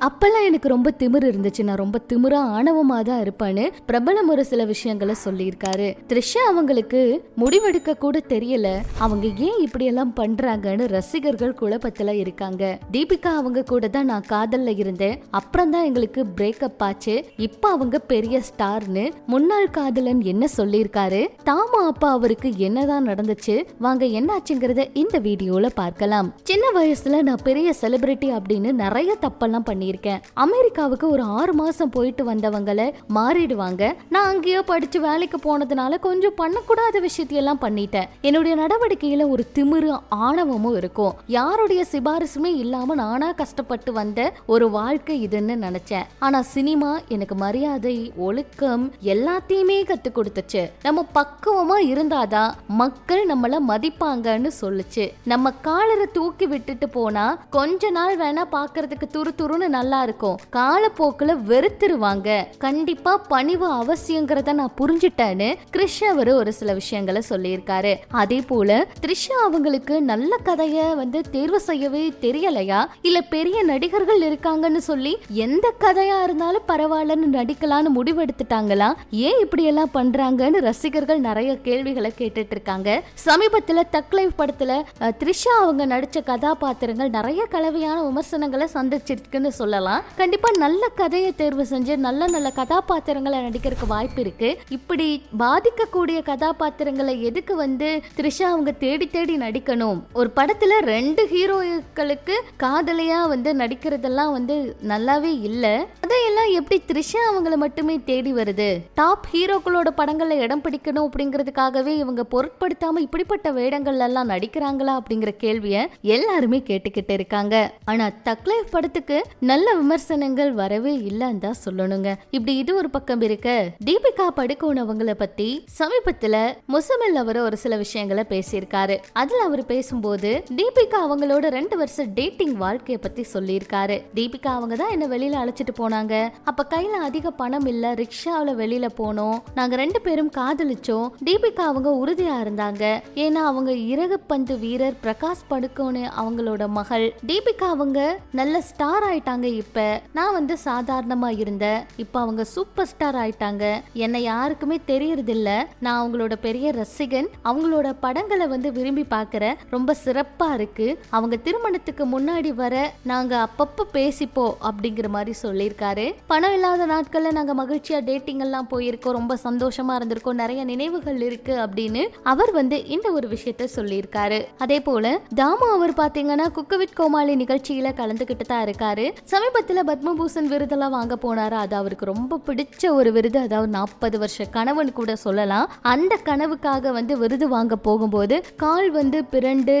அப்பெல்லாம் எனக்கு ரொம்ப திமிரு இருந்துச்சு. நான் ரொம்ப திமிரா ஆணவமா தான் இருப்பேன்னு பிரபலம் ஒரு சில விஷயங்களை சொல்லியிருக்காரு. த்ரிஷா அவங்களுக்கு முடிவெடுக்க கூட தெரியல. அவங்க ஏன் இப்படி எல்லாம் பண்றாங்கன்னு ரசிகர்கள் குழப்பத்துல இருக்காங்க. தீபிகா அவங்க கூட தான் நான் காதல்ல இருந்தேன். அப்புறம் தான் எங்களுக்கு பிரேக்கப் ஆச்சு. இப்ப அவங்க பெரிய ஸ்டார்னு முன்னாள் காதலன் என்ன சொல்லியிருக்காரு? தாமா அப்பா அவருக்கு என்னதான் நடந்துச்சு? வாங்க என்னாச்சுங்கிறத இந்த வீடியோல பார்க்கலாம். சின்ன வயசுல நான் பெரிய செலிபிரிட்டி அப்படின்னு நிறைய தப்பெல்லாம் பண்ணியிருக்கேன் அமெரிக்காவுக்கு ஒரு ஆறு மாசம் போயிட்டு வந்தவங்களை மாறிடுவாங்க. நான் அங்கேயோ படிச்சு வேலைக்கு போனதுனால கொஞ்சம் பண்ணக்கூடாத விஷயத்தையெல்லாம் பண்ணிட்டேன். என்னுடைய நடவடிக்கையில ஒரு திமிரு ஆணவமும் இருக்கும். யாருடைய சிபாரிசுமே இல்லாம நானா கஷ்டப்பட்டு வந்த ஒரு வாழ்க்கை இதுன்னு நினைச்சேன். ஆனா சினிமா எனக்கு மரியாதை ஒழுக்கம் எல்லாத்தையுமே கத்து கொடுத்துச்சு. நம்ம பக்குவமா இருந்தாதான் மக்கள் நம்மள மதிப்பாங்கன்னு சொல்லுச்சு. நம்ம காலரை தூக்கி விட்டுட்டு போனா கொஞ்ச நாள் வேணா பாக்குறதுக்கு துரு துருன்னு நல்லா இருக்கும் காலப்போக்குல வெறுத்துருவாங்க. கண்டிப்பா பணிவு அவசியங்கிறத நான் புரிஞ்சுட்டேன்னு கிருஷ் அவரு ஒரு சில விஷயங்களை சொல்லியிருக்காரு. அதே போல த்ரிஷா அவங்களுக்கு நல்ல கதையை வந்து தேர்வு செய்யவே தெரியலையா? இல்ல பெரிய நடிகர்கள் இருக்காங்கன்னு சொல்லி எந்த கதையா இருந்தாலும் பரவாயில்லன்னு நடிக்கலாம்னு முடிவெடுத்துட்டாங்களா? ஏன் இப்படி எல்லாம் பண்றாங்கன்னு ரசிகர்கள் நிறைய கேள்விகளை கேட்டுட்டு இருக்காங்க சமீபத்துல தக் லைஃப் படத்துல த்ரிஷா அவங்க நடிச்ச கதாபாத்திரங்கள் நிறைய கலவையான விமர்சனங்களை சந்திச்சிருக்குன்னு சொல்லலாம். கண்டிப்பா நல்ல கதையை தேர்வு செஞ்சு நல்ல நல்ல கதாபாத்திரங்களை நடிக்கிறதுக்கு வாய்ப்பு இருக்கு. இப்படி பாதிக்கக்கூடிய கதாபாத்திரங்களை எதுக்கு வந்து த்ரிஷா அவங்க தேடி தேடி நடிக்கணும்? ஒரு படத்துல ரெண்டு ஹீரோக்களுக்கு காதலியா வந்து நடிக்கிறதெல்லாம் வந்து நல்லாவே இல்ல. அதையெல்லாம் எப்படி த்ரிஷா அவங்கள மட்டுமே தேடி வருது? டாப் ஹீரோக்களோட படங்கள்ல இடம் பிடிக்கணும் அப்படிங்கிறதுக்காகவே இவங்க பொருட்படுத்தாம இப்படிப்பட்ட வேடங்கள்ல எல்லாம் நடிக்கிறாங்களா அப்படிங்கிற கேள்விய எல்லாருமே கேட்டுக்கிட்டு இருக்காங்க. ஆனா தக்லைஃப் படத்துக்கு நல்ல விமர்சனங்கள் வரவே இல்லைன்னு தான் சொல்லணுங்க. இப்படி இது ஒரு பக்கம் இருக்க தீபிகா படுகோன் பத்தி சமீபத்துல முசமில் அவர் ஒரு சில விஷயங்களை பேசியிருக்காரு. அதுல அவர் பேசும்போது தீபிகா அவங்களோட ரெண்டு வருஷம் டேட்டிங் வாழ்க்கைய பத்தி சொல்லியிருக்காரு. தீபிகா அவங்க தான் என்ன வெளியில அழைச்சிட்டு போனாங்க. அப்ப கையில அதிக பணம் இல்ல ரிக்ஷாவுல வெளியில போனோம். நாங்க ரெண்டு பேரும் காதலிச்சோம். தீபிகா அவங்க உறுதியா இருந்தாங்க. ஏன்னா அவங்க இறகு பந்து வீரர் பிரகாஷ் படுக்கோனு அவங்களோட மகள். தீபிகா அவங்க நல்ல ஸ்டார் ஆயிட்டாங்க இப்ப. நான் வந்து சாதாரணமா இருந்தேன் இப்ப அவங்க சூப்பர் ஸ்டார் ஆயிட்டாங்க. என்னை யாருக்குமே தெரியறது இல்ல நான் அவங்களோட பெரிய ரசிகன். அவங்களோட படங்களை வந்து விரும்பி பாக்குறேன் ரொம்ப சிறப்பா இருக்கு. அவங்க திருமணத்துக்கு முன்னாடி வர நாங்க அப்பப்ப பேசிப்போ அப்படிங்கிற மாதிரி சொல்லியிருக்காரு. பணம் இல்லாத நாட்கள்ல நாங்க மகிழ்ச்சியா டேட்டிங் எல்லாம் போயிருக்கோம். ரொம்ப சந்தோஷமா இருந்திருக்கோம். நிறைய நினைவுகள் இருக்கு அப்படின்னு அவர் வந்து இந்த ஒரு விஷயத்த சொல்லியிருக்காரு. அதே போல தாமு அவர் பாத்தீங்கன்னா குக்கு வித் கோமாளி நிகழ்ச்சியில கலந்துகிட்டு தான் இருக்காரு. சமீபத்தில் பத்மபூஷன் விருதெல்லாம் வாங்க போனாரு? அது அவருக்கு ரொம்ப பிடிச்ச ஒரு விருது. அதாவது நாற்பது வருஷ கணவன் கூட சொல்லலாம். அந்த கனவுக்காக வந்து விருது வாங்க போகும்போது கால் வந்து பிறண்டு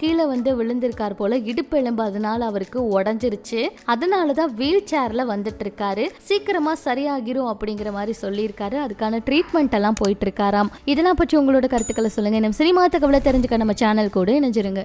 கீழே வந்து விழுந்திருக்கார் போல இடுப்பு எலும்பு அதனால அவருக்கு உடஞ்சிருச்சு. அதனால தான் வீல் சேர்ல வந்துட்டு இருக்காரு சீக்கிரமா சரியாகிரும் அப்படிங்கிற மாதிரி சொல்லியிருக்காரு. அதுக்கான ட்ரீட்மெண்ட் எல்லாம் போயிட்டு இருக்காராம் இதெல்லாம் பற்றி உங்களோட கருத்துக்களை சொல்லுங்க. நம்ம சினிமா தகவலை தெரிஞ்சுக்க நம்ம சேனல் கூட இணைஞ்சிருங்க.